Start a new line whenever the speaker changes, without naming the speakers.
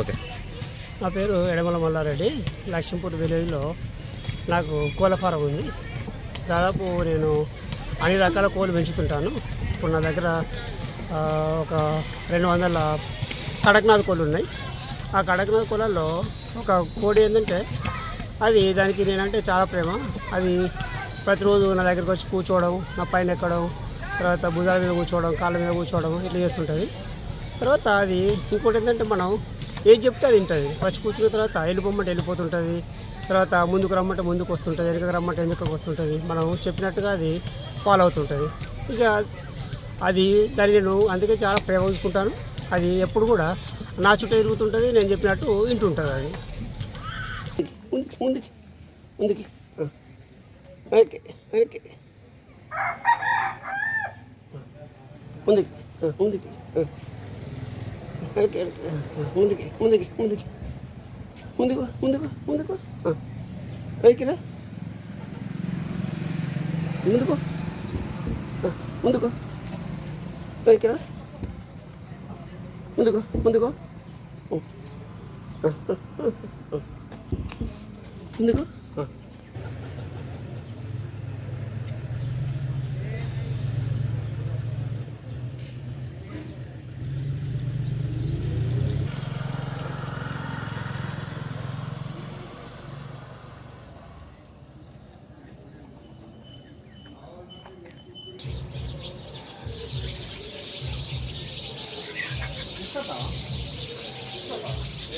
Okay.
నా పేరు ఎడమల మల్లారెడ్డి. లక్ష్మీపూర్ విలేజ్లో నాకు కోళ్ళ ఫారం ఉంది. దాదాపు నేను అన్ని రకాల కోళ్ళు పెంచుతుంటాను. ఇప్పుడు నా దగ్గర ఒక రెండు వందల కడక్నాథ్ కోళ్ళు ఉన్నాయి. ఆ కడక్నాథ్ కోళ్ళల్లో ఒక కోడి ఏంటంటే అది దానికి నేనంటే చాలా ప్రేమ. అది ప్రతిరోజు నా దగ్గరికి వచ్చి కూర్చోవడం నా పైన ఎక్కడం తర్వాత భుజాల మీద కూర్చోవడం కాళ్ళ మీద కూర్చోవడం ఇట్లా చేస్తుంటుంది. తర్వాత అది ఇంకోటి ఏంటంటే మనం ఏది చెప్తే అది వింటుంది. వచ్చి కూర్చున్న తర్వాత వెళ్ళిపోమంటే వెళ్ళిపోతుంటుంది. తర్వాత ముందుకు రమ్మంటే ముందుకు వస్తుంటుంది వెనకకు రమ్మంటే వెనుకకు వస్తుంటుంది. మనం చెప్పినట్టుగా అది ఫాలో అవుతుంటుంది. ఇక అది దాన్ని నేను అందుకే చాలా ప్రేమ ఉంచుకుంటాను అది ఎప్పుడు కూడా నా చుట్టూ తిరుగుతుంటుంది నేను చెప్పినట్టు వింటుంటుంది అది. ముందుకి ముందుకి ముందుకి. ఆ. వెనక్కి వెనక్కి ముందుకి ఆ, ముందుకి ఆ. వెనక్కి వెనక్కి ఆ, ముందుకి ముందుకి ముందుకి ముందుకు ముందుకు ముందుకు ఆ. వెనక్కి రా ముందుకు ఆ, ముందుకు వెనక్కి రా ముందుకు ముందుకు ఉ. ఆ, ఆ, ఆ, ఆ. ముందుకు